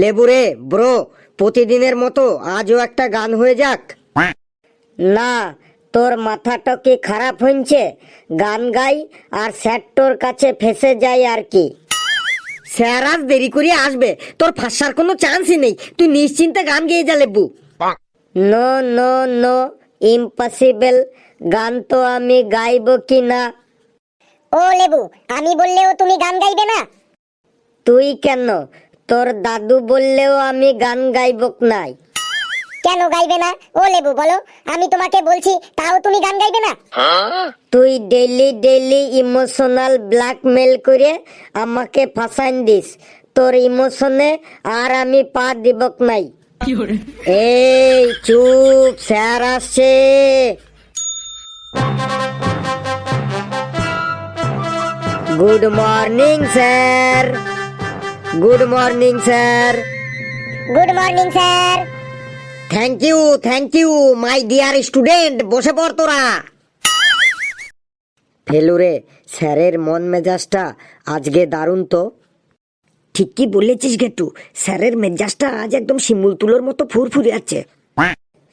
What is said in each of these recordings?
লেবুরে bro প্রতিদিনের মতো আজও একটা গান হয়ে যাক। না তোর মাথাটা কি খারাপ হয়েছে গান গাই আর স্যার তোর কাছে ফেসে যাই আর কি। স্যার আজ দেরি করে আসবে তোর ফাঁসার কোনো চান্সই নেই। তুই নিশ্চিন্তে গান গেয়ে যা লেবু। নো নো নো ইম্পসিবল গান তো আমি গাইবো কি না? ও লেবু আমি বললেও তুমি গান গাইবে না? তুই কেন? তোর দাদু বললেও আমি গান গাইব নাই। কেন গাইবে না? ও লেবু বলো। আমি তোমাকে বলছি তাও তুমি গান গাইবে না? তুই ডেইলি ডেইলি ইমোশনাল ব্ল্যাকমেল করে আমাকে ফাঁসাইন দিস। তোর ইমোশনে আর আমি পা দিবক নাই। এই চুপ স্যার আসছে। Good morning sir. Good morning sir good morning sir thank you thank you my dear student বসে পড় তোরা ফেলুরে স্যারের মন মেজাজটা আজকে দারুণ তো। ঠিক কি বলেছিস গেটু স্যারের মেজাজটা আজ একদম শিমুল তুলোর মতো ফুরফুরে আছে।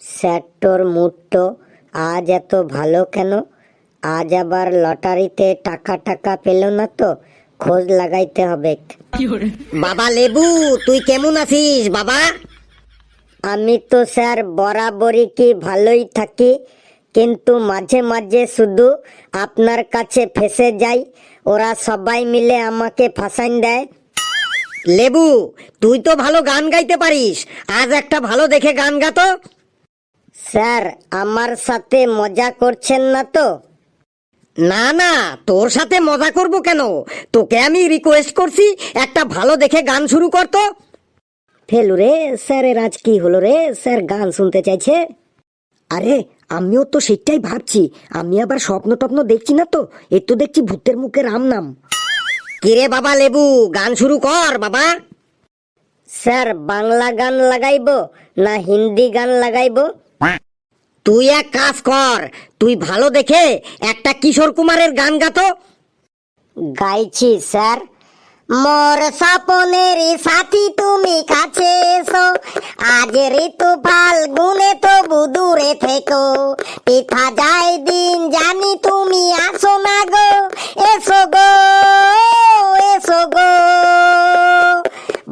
স্যার তোর মুডটো আজ এত ভালো কেন? আজ আবার লটারিতে টাকা টাকা পেল না তো? খোঁজ লাগাইতে হবে। বাবা লেবু, তুই কেমন আছিস বাবা? আমি তো স্যার বরাবরই কি ভালোই থাকি, কিন্তু মাঝে মাঝে শুধু আপনার কাছে ফেসে যাই, ওরা সবাই মিলে আমাকে ফাঁসাইন দেয়। লেবু, তুই তো ভালো গান গাইতে পারিস, আজ একটা ভালো দেখে গান গাতো স্যার, আমার সাথে মজা করছেন না তো? না না, তোর সাথে মজা করব কেন? তোকে আমি রিকোয়েস্ট করছি, একটা ভালো দেখে গান শুরু করতো ফেলু রে, স্যারের আজ কি হলো রে? স্যার গান শুনতে চাইছে। আরে, আমিও তো সেটাই ভাবছি। আমি আবার স্বপ্ন টপ্ন দেখছি না তো? এ তো দেখছি ভূতের মুখে রাম নাম। কিরে বাবা লেবু, গান শুরু কর, বাবা। স্যার বাংলা গান লাগাইব না হিন্দি গান লাগাইবো? তুই এক কাজ কর, তুই ভালো দেখে একটা কিশোর কুমারের গান গাতো। গাইছি, স্যার। মোর স্বপনের সাথী তুমি কাছে এসো। আজ ঋতু ফাল্গুনে তো বুদুরে থেকো। পিঠা যায় দিন জানি তুমি আসো না গো। এসো গো এসো গো।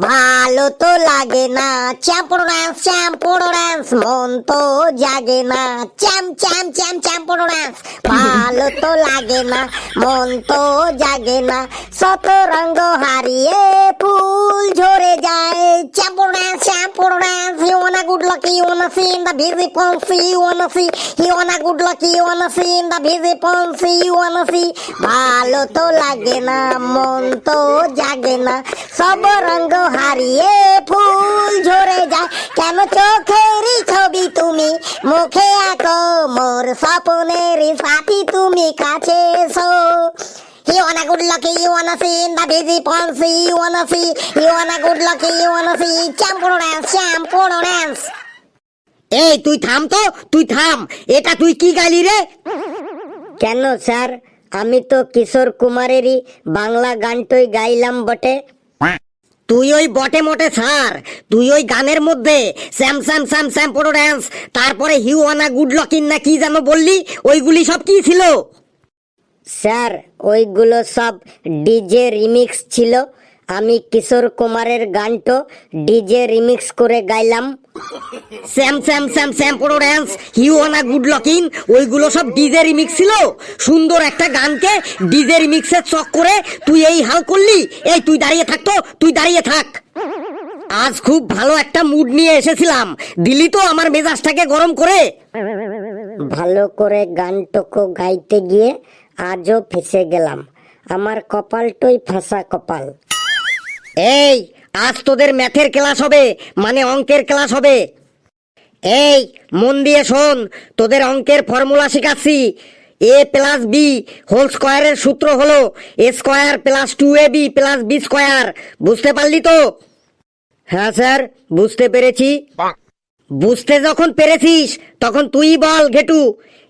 ভালো তো লাগে না। চ্যাম্পড়ো ডান্স চ্যাম্পড়ো ডান্স মন তো জাগে না। চ্যাম চ্যাম চ্যাম চ্যাম্পড়ো ডান্স ভালো তো লাগে না। মন তো জাগে না। শত রঙ্গ হারিয়ে ফুল ঝরে যায়। চ্যাম্পড়ো dance চ্যাম্পড়ো dance you wanna good lucky you wanna see in the ভিজি পন্সি you wanna see you wanna good lucky you wanna see in the ভিজি পন্সি ইউ ওয়ানা সি ভালো তো লাগে না। মন তো জাগে না। সব রঙ্গ হারিয়ে ফুল ঝরে যায় কেন চোখেরই ছবি তুমি মুখে আঁকো মোর স্বপ্নের সাথী তুমি কাছে এসো You wanna good lucky, you wanna see in the busy policy, you wanna see, you wanna good lucky, you wanna see, champuro dance, champuro dance. এই তুই থাম তো তুই থাম এটা তুই কি গাইলি রে কেন স্যার আমি তো কিশোর কুমারেরই বাংলা গানটই গাইলাম বটে তুই ওই বটে মোটে ছাড়। তুই ওই গানের মধ্যে sam sam sam sam dance তারপরে হিউ আনা গুড লকিন না কি যেন বললি, ওইগুলি সব কি ছিল? স্যার, ওইগুলো সব ডিজে রিমিক্স ছিল। আমি কিশোর কুমারের গানটো ডিজে রিমিক্স করে গাইলাম। স্যাম স্যাম স্যাম স্যাম পোড়ো ড্যান্স হিউ অনা গুড লকিং ওইগুলো সব ডিজে রিমিক্স ছিল। সুন্দর একটা গানকে ডিজে রিমিক্সের চক করে তুই এই হাল করলি, এই তুই দাঁড়িয়ে থাকতো তুই দাঁড়িয়ে থাক। আজ খুব ভালো একটা মুড নিয়ে এসেছিলাম। দিলি তো আমার মেজাজটাকে গরম করে। ভালো করে গানটুকু গাইতে গিয়ে আজও ফেসে গেলাম। আমার কপালটই ফাঁসা কপাল। এই, আজ তোদের ম্যাথের ক্লাস হবে মানে অঙ্কের ক্লাস হবে। এই, মন দিয়ে শোন, তোদের অঙ্কের ফর্মুলা শেখাচ্ছি। এ প্লাস বি হোল স্কোয়ারের সূত্র হলো A square plus two A B plus B square. বুঝতে পারলি তো? হ্যাঁ স্যার, বুঝতে পেরেছি। বুঝতে যখন পেরেছিস, তখন তুই বল, ঘেটু।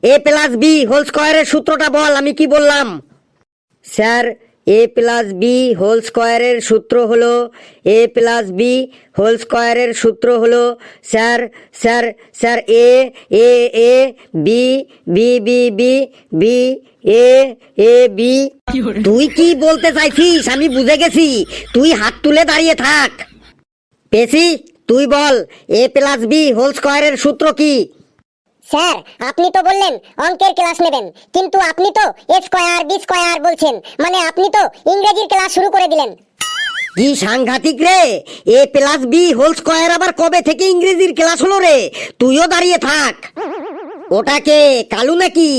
এ প্লাস বি হোল স্কোয়ারের সূত্রটা বল, আমি কি বললাম? Sir A plus B whole স্কোয়ারের সূত্র হলো এ প্লাস বি হোল স্কোয়ারের সূত্র হলো sir sir sir A A A B B B B B A A B তুই কি বলতে চাইছিস? আমি বুঝে গেছি। তুই হাত তুলে দাঁড়িয়ে থাক। পেশি তুই বল এ প্লাস বি হোল স্কোয়ারের সূত্র কি? স্যার, আপনি তো বললেন অঙ্কের ক্লাস নেবেন, কিন্তু আপনি তো এ স্কোয়ার, বি স্কয়ার বলছেন মানে আপনি তো ইংরেজির ক্লাস শুরু করে দিলেন। কি সাংঘাতিক রে? A plus B whole square আবার কবে থেকে ইংরেজির ক্লাস হলো রে? তুইও দাঁড়িয়ে থাক। ওটাকে কালু নাকি?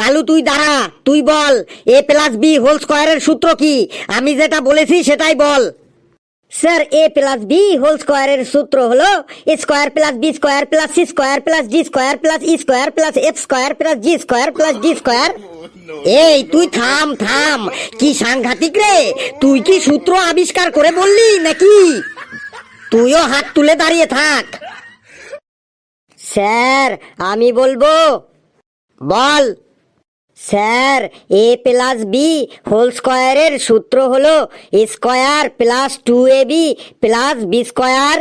কালু, তুই দাঁড়া, তুই বল, এ প্লাস বি হোল স্কোয়ারের সূত্র কি? আমি যেটা বলেছি সেটাই বল। Sir A plus B whole স্কোয়ারের সূত্র হলো square plus B square plus C square plus D square plus E square plus F square plus G square plus D square এই, তুই থাম থাম। কি সাংঘাতিক রে? তুই কি সূত্র আবিষ্কার করে বললি নাকি? তুইও হাত তুলে দাঁড়িয়ে থাক। স্যার আমি বলব, বল। Sir, A plus B whole স্কোয়ারের সূত্র হলো square plus two A B plus B square.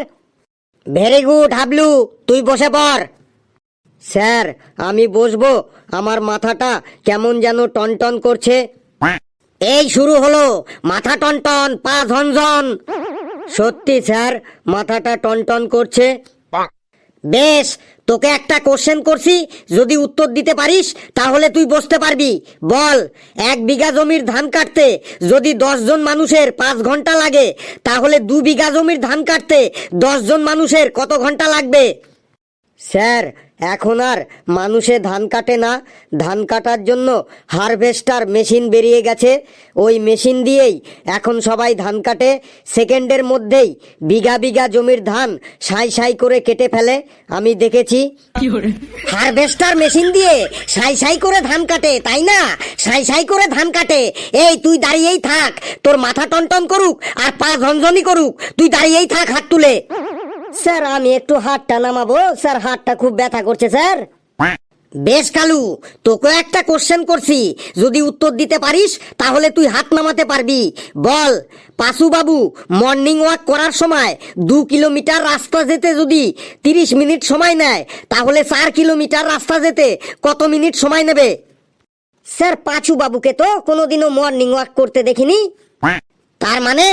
Very good, Hablu, তুই বসে পড়। স্যার, আমি বসবো, আমার মাথাটা কেমন যেন টনটন করছে। এই শুরু হলো, মাথা টনটন, পা ঝনঝন। সত্যি স্যার, মাথাটা টনটন করছে। বেশ, তোকে একটা কোশ্চেন করছি, যদি উত্তর দিতে পারিস, তাহলে তুই বসতে পারবি। বল, এক বিঘা জমির ধান কাটতে যদি জন মানুষের পাঁচ ঘণ্টা লাগে, তাহলে দু বিঘা জমির ধান কাটতে জন মানুষের কত ঘণ্টা লাগবে? স্যার এখন আর মানুষে ধান কাটে না। ধান কাটার জন্য হারভেস্টার মেশিন বেরিয়ে গেছে। ওই মেশিন দিয়েই এখন সবাই ধান কাটে। সেকেন্ডের মধ্যেই বিঘা বিঘা জমির ধান সাই সাই করে কেটে ফেলে। আমি দেখেছি। হারভেস্টার মেশিন দিয়ে সাই সাই করে ধান কাটে তাই না? সাই সাই করে ধান কাটে। এই তুই দাঁড়িয়েই থাক। তোর মাথা টনটন করুক আর পা ঝনঝনি করুক। তুই দাঁড়িয়েই থাক হাত তুলে। স্যার আমি একটু হাতটা নামাবো। স্যার হাতটা খুব ব্যথা করছে স্যার। বেশ কালু তোকে একটা কোশ্চেন করছি। যদি উত্তর দিতে পারিস তাহলে তুই হাত নামাতে পারবি। বল পাশু বাবু মর্নিং ওয়াক করার সময় দু কিলোমিটার রাস্তা যেতে যদি তিরিশ মিনিট সময় নেয় তাহলে চার কিলোমিটার রাস্তা যেতে কত মিনিট সময় নেবে? স্যার পাঁচু বাবুকে তো কোনোদিনও মর্নিং ওয়াক করতে দেখিনি। তার মানে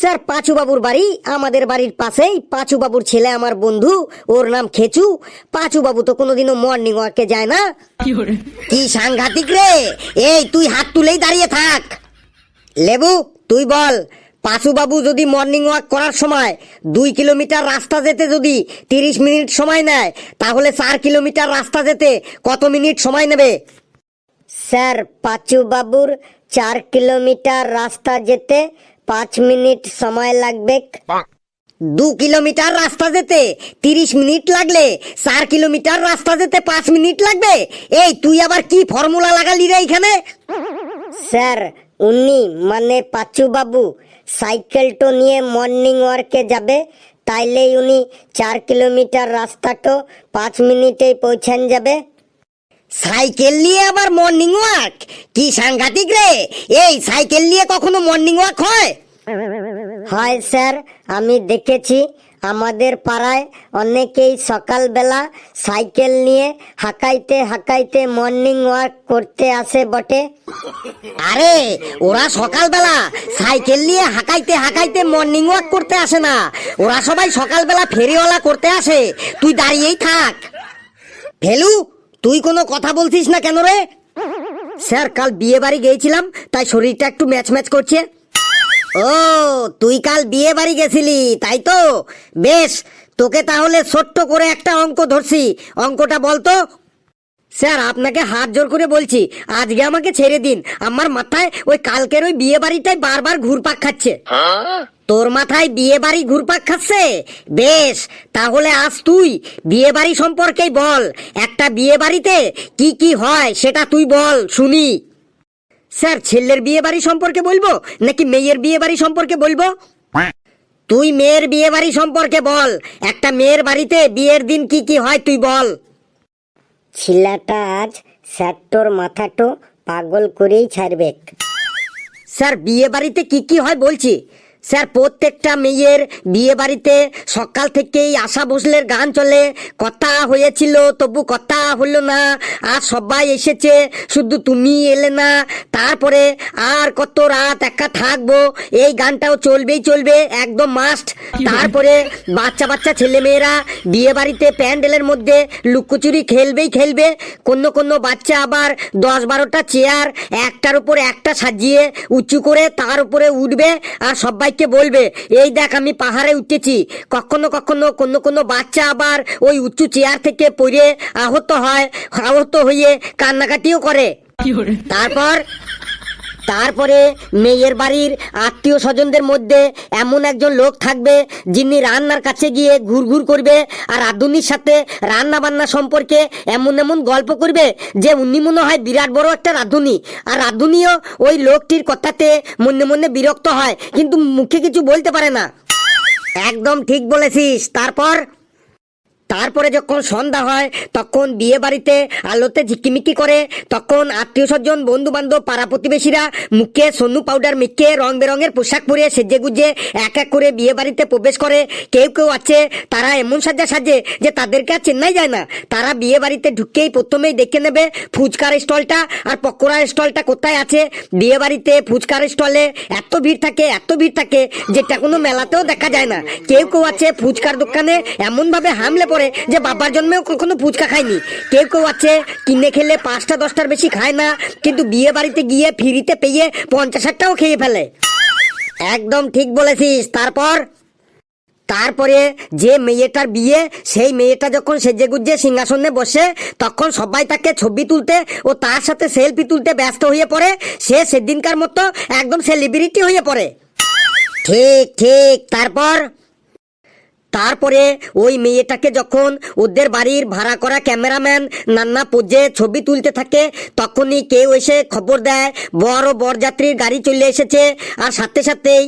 স্যার পাঁচু বাবুর বাড়ি আমাদের বাড়ির পাশেই। পাঁচু বাবুর ছেলে আমার বন্ধু ওর নাম খেচু। পাঁচু বাবু তো কোনোদিনও মর্নিং ওয়াকে যায় না। কি সাংঘাতিক রে? এই তুই হাত তুলেই দাঁড়িয়ে থাক। লেবু তুই বল পাঁচু বাবু যদি মর্নিং ওয়াক করার সময় দুই কিলোমিটার রাস্তা যেতে যদি তিরিশ মিনিট সময় নেয় তাহলে চার কিলোমিটার রাস্তা যেতে কত মিনিট সময় নেবে? স্যার পাঁচু বাবুর চার কিলোমিটার রাস্তা যেতে পাঁচ মিনিট সময় লাগবে। দু কিলোমিটার রাস্তা যেতে তিরিশ মিনিট লাগলে চার কিলোমিটার রাস্তা যেতে পাঁচ মিনিট লাগবে। এই তুই আবার কি ফর্মুলা লাগালি রে এখানে? স্যার উনি মানে পাঁচু বাবু সাইকেলটো নিয়ে মর্নিং ওয়ার্কে যাবে তাইলেই উনি চার কিলোমিটার রাস্তাটো পাঁচ মিনিটেই পৌঁছান যাবে। সাইকেল নিয়ে আবার মর্নিং ওয়াক কি সাংঘাতিক রে? এই সাইকেল নিয়ে কখনো মর্নিং ওয়াক হয়? হয় স্যার। আমি দেখেছি আমাদের পাড়ায় অনেকেই সকালবেলা সাইকেল নিয়ে হাঁকাইতে হাঁকাইতে মর্নিং ওয়াক করতে আসে বটে। আরে ওরা সকালবেলা সাইকেল নিয়ে হাঁকাইতে হাঁকাইতে মর্নিং ওয়াক করতে আসে না। ওরা সবাই সকালবেলা ফেরিওয়ালা করতে আসে। তুই দাঁড়িয়েই থাক। ফেলু তুই কোনো কথা বলছিস না কেন রে? স্যার, কাল বিয়ে বাড়ি গিয়েছিলাম, তাই শরীরটা একটু ম্যাচ ম্যাচ করছে। ও, তুই কাল বিয়ে বাড়ি গেছিলি, তাই তো? বেশ, তোকে তাহলে ছোট্ট করে একটা অঙ্ক ধরছি। অঙ্কটা বলতো স্যার, আপনাকে হাত জোর করে বলছি, আজকে আমাকে ছেড়ে দিন। আমার মাথায় ওই কালকের ওই বিয়ে বাড়িটাই বারবার ঘুরপাক খাচ্ছে। তোর মাথায় বিয়ে বাড়ি ঘুরপাক খাচ্ছে? বেশ, তাহলে আজ তুই বিয়ে বাড়ি সম্পর্কেই বল। একটা বিয়ে বাড়িতে কি কি হয় সেটা তুই বল, শুনি। স্যার, ছেলের বিয়ে বাড়ি সম্পর্কে বলব, নাকি মেয়ের বিয়ে বাড়ি সম্পর্কে বলব? তুই মেয়ের বিয়ে বাড়ি সম্পর্কে বল। একটা মেয়ের বাড়িতে বিয়ের দিন কি কি হয় তুই বল। ছেলেটা আজ স্যারটোর মাথাটো পাগল করেই ছাড়বে স্যার বিয়ে বাড়িতে কি কি হয় বলছি? স্যার, প্রত্যেকটা মেয়ের বিয়ে বাড়িতে সকাল থেকেই আশা ভোসলের গান চলে। কথা হয়েছিল, তবু কথা হলো না। আর সবাই এসেছে, শুধু তুমি এলে না। তারপরে আর কত রাত একা থাকব। এই গানটাও চলবেই চলবে, একদম মাস্ট তারপরে বাচ্চা বাচ্চা ছেলে মেয়েরা বিয়ে বাড়িতে প্যান্ডেলের মধ্যে লুকোচুরি খেলবেই খেলবে। কোনো কোনো বাচ্চা আবার দশ বারোটা চেয়ার, একটার উপর একটা সাজিয়ে উঁচু করে তার উপরে উঠবে। আর সবাইকে বলবে এই দেখ আমি পাহাড়ে উঠেছি। কখনো কখনো কোনো কোনো বাচ্চা আবার ওই উঁচু চেয়ার থেকে পড়ে আহত হয় আহত হয়ে কান্নাকাটিও করে? তারপর তারপরে মেয়ের বাড়ির আত্মীয় স্বজনদের মধ্যে এমন একজন লোক থাকবে যিনি রান্নার কাছে গিয়ে ঘুরঘুর করবে আর রাধুনির সাথে রান্না বান্না সম্পর্কে এমন এমন গল্প করবে যে উনি মনে হয় বিরাট বড় একটা রাধুনি। আর রাধুনিও ওই লোকটির কথাতে মনে মনে বিরক্ত হয়, কিন্তু মুখে কিছু বলতে পারে না। একদম ঠিক বলেছিস। তারপর তারপরে যখন সন্ধ্যা হয়, তখন বিয়ে বাড়িতে আলোতে ঝিকিমিকি করে, তখন আত্মীয় স্বজন বন্ধু বান্ধব পাড়া প্রতিবেশীরা মুখে সনু পাউডার মেখে রং বেরঙের পোশাক পরে সেজে গুজে এক এক করে বিয়ে বাড়িতে প্রবেশ করে। কেউ কেউ আছে, তারা এমন সাজা সাজে যে তাদেরকে আর চেন্নাই যায় না। তারা বিয়ে বাড়িতে ঢুকেই প্রথমেই দেখে নেবে ফুচকার স্টলটা আর পকোড়ার স্টলটা কোথায় আছে। বিয়ে বাড়িতে ফুচকার স্টলে এত ভিড় থাকে, এত ভিড় থাকে, যেটা কোনো মেলাতেও দেখা যায় না। কেউ কেউ আছে ফুচকার দোকানে এমনভাবে হামলে পড়ে যে বাবার জন্মেও কখনো ফুচকা খায়নি। কেউ কেউ আছে, কিনে খেলে পাঁচটা, দশটার বেশি খায় না, কিন্তু বিয়ে বাড়িতে গিয়ে ফ্রিতে পেয়ে পঞ্চাশ ষাটটাও খেয়ে ফেলে। একদম ঠিক বলেছিস। তারপর? তারপরে যে মেয়েটার বিয়ে, সেই মেয়েটা যখন সেজে গুজে সিংহাসনে বসে, তখন সবাই তাকে ছবি তুলতে ও তার সাথে সেলফি তুলতে ব্যস্ত হয়ে পড়ে। সে সেদিনকার মতো একদম সেলিব্রিটি হয়ে পড়ে। ঠিক ঠিক। তারপর? তারপরে ওই মেয়েটাকে যখন ওদের বাড়ির ভাড়া করা ক্যামেরাম্যান নান্না পোজে ছবি তুলতে থাকে, তখনই কেউ এসে খবর দেয়, বড় বরযাত্রীর গাড়ি চলে এসেছে। আর সাথে সাথেই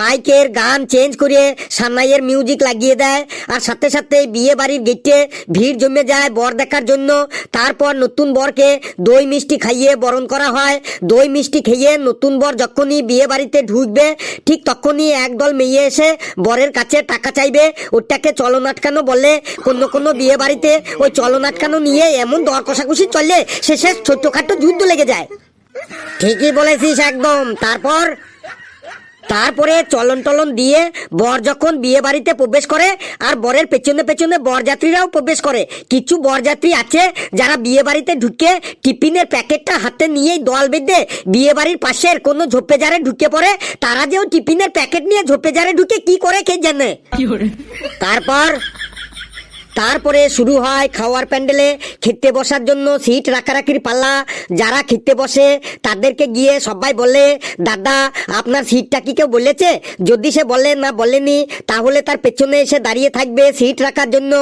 মাইকের গান চেঞ্জ করে সানাইয়ের মিউজিক লাগিয়ে দেয়। আর সাথে সাথেই বিয়ে বাড়ির গেটে ভিড় জমে যায় বর দেখার জন্য। তারপর নতুন বরকে দই মিষ্টি খাইয়ে বরণ করা হয়। দই মিষ্টি খেয়ে নতুন বর যখনই বিয়ে বাড়িতে ঢুকবে, ঠিক তখনই একদল মেয়ে এসে বরের কাছে টাকা চাইবে। ওটাকে চলন আটকানো বলে। কোনো কোনো বিয়ে বাড়িতে ওই চলন আটকানো নিয়ে এমন দর কষাকষি চলে শেষে ছোট্টখাটো যুদ্ধ লেগে যায়। ঠিকই বলেছিস একদম। তারপর? তারপরে চলন টলন দিয়ে বর যখন বিয়ে বাড়িতে প্রবেশ করে আর বরের পেছনে পেছনে বরযাত্রীরাও প্রবেশ করে। কিছু বরযাত্রী আছে যারা বিয়ে বাড়িতে ঢুকে টিফিনের প্যাকেটটা হাতে নিয়েই দল বেঁধে বিয়ে বাড়ির পাশের কোনো ঝোপে জারে ঢুকে পড়ে। তারা যেও টিফিনের প্যাকেট নিয়ে ঝোপে জারে ঢুকে কি করে কে জানে? তারপর তারপরে শুরু হয় খাওয়ার প্যান্ডেলে খেতে বসার জন্য সিট রাখারাখির পাল্লা। যারা খেতে বসে, তাদেরকে গিয়ে সবাই বলে, দাদা, আপনার সিটটা কি কেউ বলেছে? যদি সে বলে না বলেনি, তাহলে তার পেছনে এসে দাঁড়িয়ে থাকবে সিট রাখার জন্য।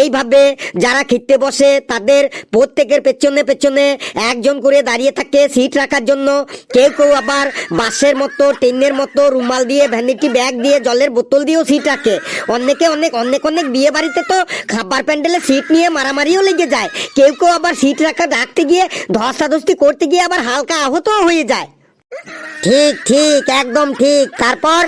এইভাবে যারা খেতে বসে, তাদের প্রত্যেকের পেছনে পেছনে একজন করে দাঁড়িয়ে থাকে সিট রাখার জন্য। কেউ কেউ আবার বাসের মতো ট্রেনের মতো রুমাল দিয়ে, ভ্যানিটি ব্যাগ দিয়ে, জলের বোতল দিয়েও সিট রাখে। অনেকে অনেক অনেক অনেক বিয়ে বাড়িতে তো খাবার প্যান্ডেলে সিট নিয়ে মারামারিও লেগে যায়। কেউ কেউ আবার সিট রাখা রাখতে গিয়ে ধস্তাধস্তি করতে গিয়ে আবার হালকা আহত হয়ে যায়। ঠিক ঠিক, একদম ঠিক। তারপর?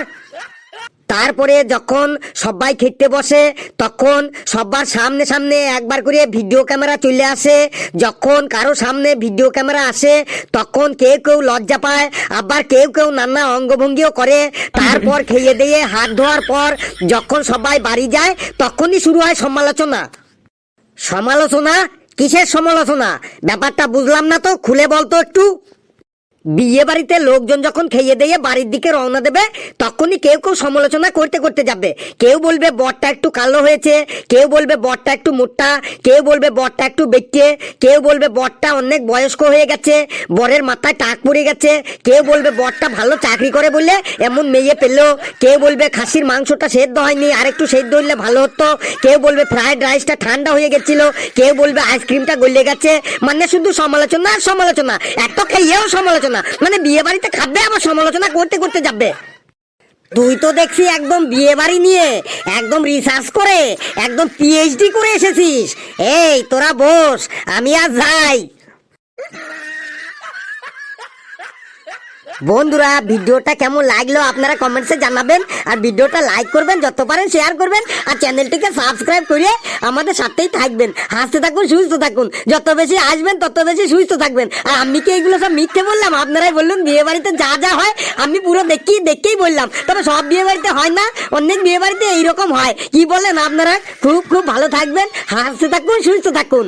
তারপরে যখন সবাই খেতে বসে, তখন সবার সামনে সামনে একবার করে ভিডিও ক্যামেরা চলে আসে। যখন কারও সামনে ভিডিও ক্যামেরা আসে, তখন কেউ কেউ লজ্জা পায়, আবার কেউ কেউ নানা অঙ্গভঙ্গিও করে। তারপর খেয়ে দিয়ে হাত ধোয়ার পর যখন সবাই বাড়ি যায়, তখনই শুরু হয় সমালোচনা। সমালোচনা? কিসের সমালোচনা? ব্যাপারটা বুঝলাম না তো, খুলে বলতো একটু। বিয়ে বাড়িতে লোকজন যখন খেয়ে দিয়ে বাড়ির দিকে রওনা দেবে, তখনই কেউ কেউ সমালোচনা করতে করতে যাবে। কেউ বলবে, বরটা একটু কালো হয়েছে। কেউ বলবে, বরটা একটু মোটা। কেউ বলবে, বরটা একটু বেটে কেউ বলবে, বরটা অনেক বয়স্ক হয়ে গেছে। বরের মাথায় টাক পড়ে গেছে। কেউ বলবে, বরটা ভালো চাকরি করে বলে এমন মেয়ে পেল। কেউ বলবে, খাসির মাংসটা সেদ্ধ হয়নি, আর একটু সেদ্ধ হইলে ভালো হতো। কেউ বলবে ফ্রাইড রাইসটা ঠান্ডা হয়ে গেছিল। কেউ বলবে, আইসক্রিমটা গলে গেছে। মানে শুধু সমালোচনা আর সমালোচনা। এত খেয়েও সমালোচনা। মানে বিয়ে বাড়িতে খাবে আবার সমালোচনা করতে করতে যাবে। তুই তো দেখছি একদম বিয়ে বাড়ি নিয়ে, একদম রিসার্চ করে, একদম পিএইচডি করে এসেছিস। এই, তোরা বস, আমি আর যাই। বন্ধুরা, ভিডিওটা কেমন লাগল আপনারা কমেন্টসে জানাবেন আর ভিডিওটা লাইক করবেন, যত পারেন শেয়ার করবেন আর চ্যানেলটিকে সাবস্ক্রাইব করে আমাদের সাথেই থাকবেন। হাসতে থাকুন, সুস্থ থাকুন। যত বেশি আসবেন, তত বেশি সুস্থ থাকবেন। আর আমি কি এগুলো সব মিথ্যে বললাম? আপনারাই বললেন বিয়ে বাড়িতে যা যা হয়, আমি পুরো দেখি, দেখেই বললাম। তবে সব বিয়ে বাড়িতে হয় না, অনেক বিয়ে বাড়িতে এইরকম হয়। কি বলেন আপনারা? খুব খুব ভালো থাকবেন, হাসতে থাকুন, সুস্থ থাকুন।